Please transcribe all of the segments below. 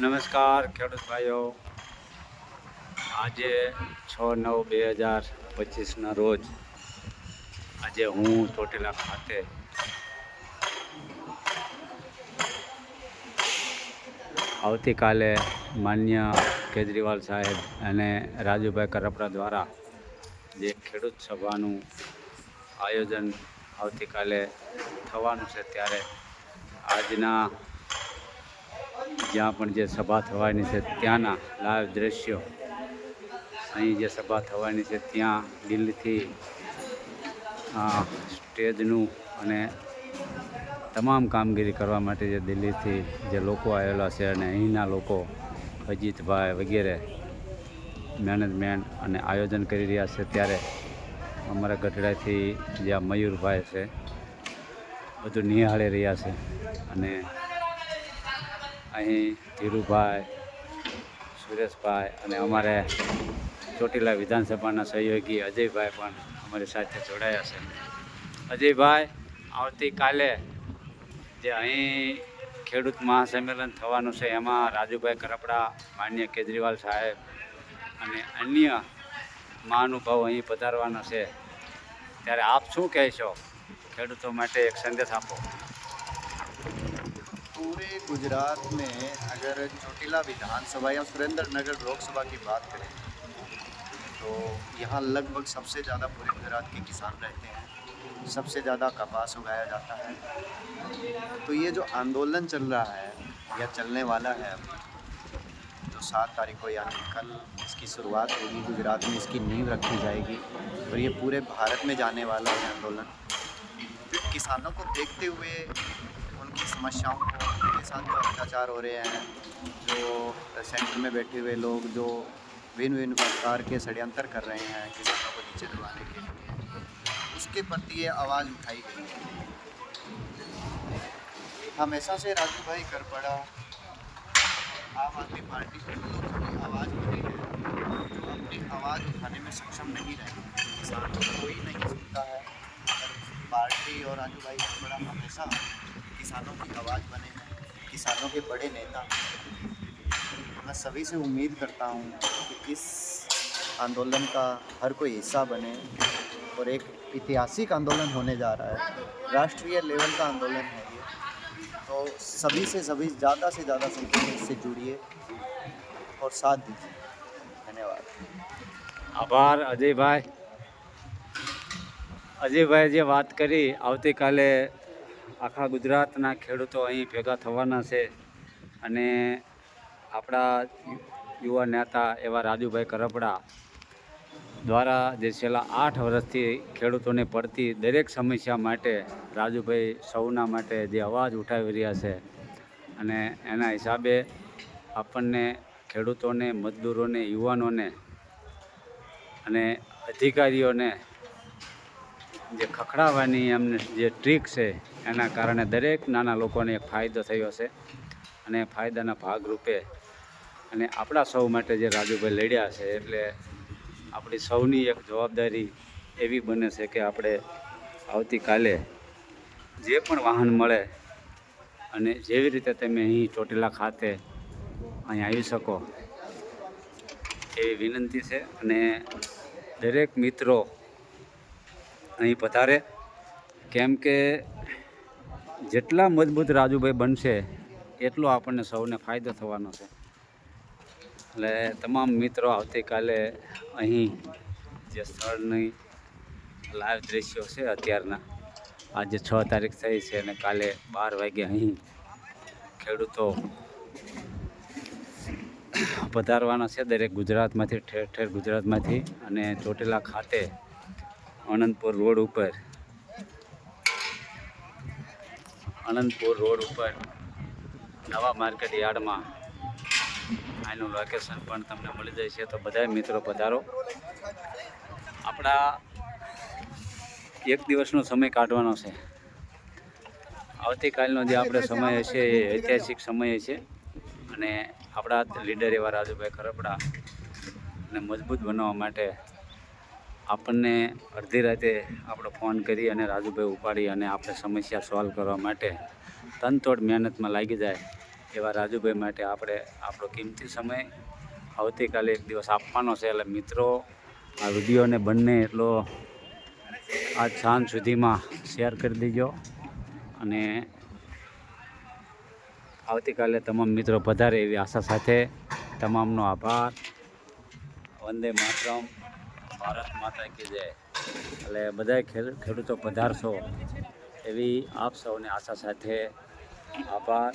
નમસ્કાર, ખેડૂત ભાઈઓ. આજે છ નવ બે હજાર પચીસના રોજ આજે હું ચોટીલા ખાતે આવતીકાલે માન્ય કેજરીવાલ સાહેબ અને રાજુભાઈ કરપડા દ્વારા જે ખેડૂત સભાનું આયોજન આવતીકાલે થવાનું છે, ત્યારે આજના જ્યાં પણ જે સભા થવાની છે ત્યાંના લાઈવ દ્રશ્યો. અહીં જે સભા થવાની છે ત્યાં દિલ્હીથી અ, સ્ટેજનું અને તમામ કામગીરી કરવા માટે જે દિલ્હીથી જે લોકો આવેલા છે અને અહીંના લોકો અજીતભાઈ વગેરે મેનેજમેન્ટ અને આયોજન કરી રહ્યા છે ત્યારે અમારા ગઢડાથી જે આ મયુરભાઈ છે બધું નિહાળી રહ્યા છે અને અહીં ધીરુભાઈ, સુરેશભાઈ અને અમારે ચોટીલા વિધાનસભાના સહયોગી અજયભાઈ પણ અમારી સાથે જોડાયા છે. અજયભાઈ, આવતીકાલે જે અહીં ખેડૂત મહાસંમેલન થવાનું છે, એમાં રાજુભાઈ કરપડા, માન્ય કેજરીવાલ સાહેબ અને અન્ય મહાનુભાવ અહીં પધારવાના છે. ત્યારે આપ શું કહેશો? ખેડૂતો માટે એક સંદેશ આપો. पूरे गुजरात में अगर चोटिला विधानसभा या सुरेंद्र नगर लोकसभा की बात करें तो यहाँ लगभग सबसे ज़्यादा पूरे गुजरात के किसान रहते हैं। सबसे ज़्यादा कपास उगाया जाता है। तो ये जो आंदोलन चल रहा है, या चलने वाला है, जो सात तारीख को यानी कल इसकी शुरुआत होगी, गुजरात में इसकी नींव रखी जाएगी, और ये पूरे भारत में जाने वाला है आंदोलन तो किसानों को देखते हुए उनकी समस्याओं को उनके साथ जो अत्याचार हो रहे हैं, जो सेंटर में बैठे हुए लोग जो भिन्न भिन्न प्रकार के षड्यंत्र कर रहे हैं किसानों को नीचे दबाने के लिए, उसके प्रति ये आवाज़ उठाई गई है। हमेशा से राजू भाई कर पड़ा, आम आदमी पार्टी की आवाज़ उठी है, जो अपनी आवाज़ उठाने में सक्षम नहीं रहे। किसान को कोई नहीं सुनता है पार्टी और राजू भाई करपड़ा हमेशा किसानों की आवाज़ बने किसानों के बड़े नेता मैं सभी से उम्मीद करता हूँ कि इस आंदोलन का हर कोई हिस्सा बने और एक ऐतिहासिक आंदोलन होने जा रहा है राष्ट्रीय लेवल का आंदोलन है ये तो सभी से सभी ज़्यादा से ज़्यादा संख्या में इससे जुड़िए और साथ दीजिए धन्यवाद આભાર અજયભાઈ અજયભાઈ જે વાત કરી આવતીકાલે આખા ગુજરાતના ખેડૂતો અહીં ભેગા થવાના છે અને આપણા યુવા નેતા એવા રાજુભાઈ કરપડા દ્વારા જે છેલ્લા આઠ વર્ષથી ખેડૂતોને પડતી દરેક સમસ્યા માટે રાજુભાઈ સૌના માટે જે અવાજ ઉઠાવી રહ્યા છે અને એના હિસાબે આપણને ખેડૂતોને, મજદૂરોને, યુવાનોને અને અધિકારીઓને જે ખખડાવવાની એમને જે ટ્રીક છે, એના કારણે દરેક નાના લોકોને એક ફાયદો થયો છે. અને ફાયદાના ભાગરૂપે અને આપણા સૌ માટે જે રાજુભાઈ લડ્યા છે, એટલે આપણી સૌની એક જવાબદારી એવી બને છે કે આપણે આવતીકાલે જે પણ વાહન મળે અને જેવી રીતે તમે અહીં ચોટીલા ખાતે અહીં આવી શકો, એવી વિનંતી છે. અને દરેક મિત્રો અહીં પધારે. કેમ કે જેટલા મજબૂત રાજુભાઈ બનશે, એટલો આપણને સૌને ફાયદો થવાનો છે. એટલે તમામ મિત્રો આવતીકાલે અહીં જે સ્થળની લાઈવ દ્રશ્યો છે અત્યારના, આજે છ તારીખ થઈ છે અને કાલે બાર વાગે અહીં ખેડૂતો પધારવાના છે દરેક ગુજરાતમાંથી, ઠેર ઠેર ગુજરાતમાંથી અને ચોટીલા ખાતે અનંતપુર રોડ ઉપર. અનંતપુર રોડ ઉપર નવા માર્કેટ યાર્ડમાં આનું લોકેશન પણ તમને મળી જાય છે તો બધા મિત્રો પધારો. આપણા એક દિવસનો સમય કાઢવાનો છે. આવતીકાલનો જે આપણે સમય હશે એ ઐતિહાસિક સમય છે. અને આપણા લીડર એવા રાજુભાઈ ખરપડા ને મજબૂત બનાવવા માટે આપણને અડધી રાતે આપણો ફોન કરી અને રાજુભાઈ ઉપાડી અને આપણે સમસ્યા સોલ્વ કરવા માટે તનતોડ મહેનતમાં લાગી જાય એવા રાજુભાઈ માટે આપણે આપણો કિંમતી સમય આવતીકાલે એક દિવસ આપવાનો છે. એટલે મિત્રો, આ વિડીયોને બંને એટલો આજ સાંજ સુધીમાં શેર કરી દેજો અને આવતીકાલે તમામ મિત્રો પધારે એવી આશા સાથે તમામનો આભાર. વંદે માતરમ. ભારત માતા કે જય. એટલે ખેડ- ખેડૂતો પધારશો. એવી આપ સૌને આશા સાથે આભાર.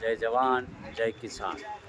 જય જવાન, જય કિસાન.